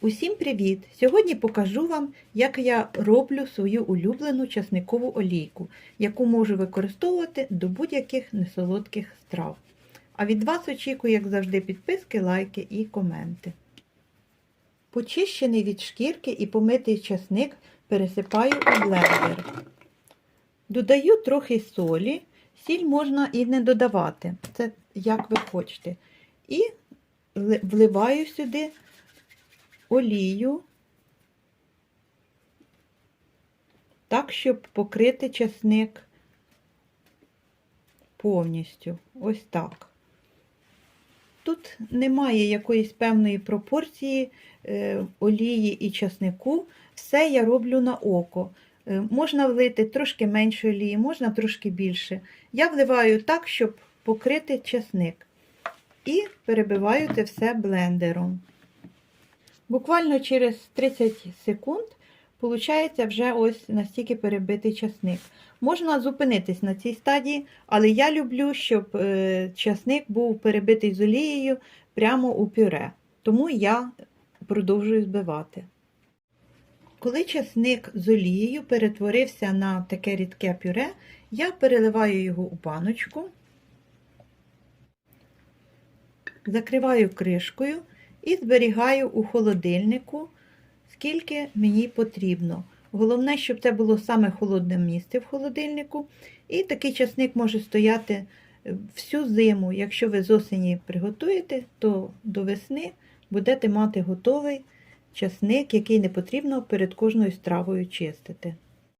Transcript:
Усім привіт! Сьогодні покажу вам, як я роблю свою улюблену часникову олійку, яку можу використовувати до будь-яких несолодких страв. А від вас очікую, як завжди, підписки, лайки і коменти. Почищений від шкірки і помитий часник пересипаю у блендер. Додаю трохи солі, сіль можна і не додавати, це як ви хочете. І вливаю сюди олію, так, щоб покрити часник повністю. Ось так. Тут немає якоїсь певної пропорції е, олії і часнику. Все я роблю на око. Е, можна влити трошки менше олії, можна трошки більше. Я вливаю так, щоб покрити часник. І перебиваю це все блендером. Буквально через 30 секунд виходить вже ось настільки перебитий часник. Можна зупинитись на цій стадії, але я люблю, щоб е, часник був перебитий з олією прямо у пюре. Тому я продовжую збивати. Коли часник з олією перетворився на таке рідке пюре, я переливаю його у баночку, закриваю кришкою і зберігаю у холодильнику, скільки мені потрібно. Головне, щоб це було саме холодне місце в холодильнику. І такий часник може стояти всю зиму. Якщо ви з осені приготуєте, то до весни будете мати готовий часник, який не потрібно перед кожною стравою чистити.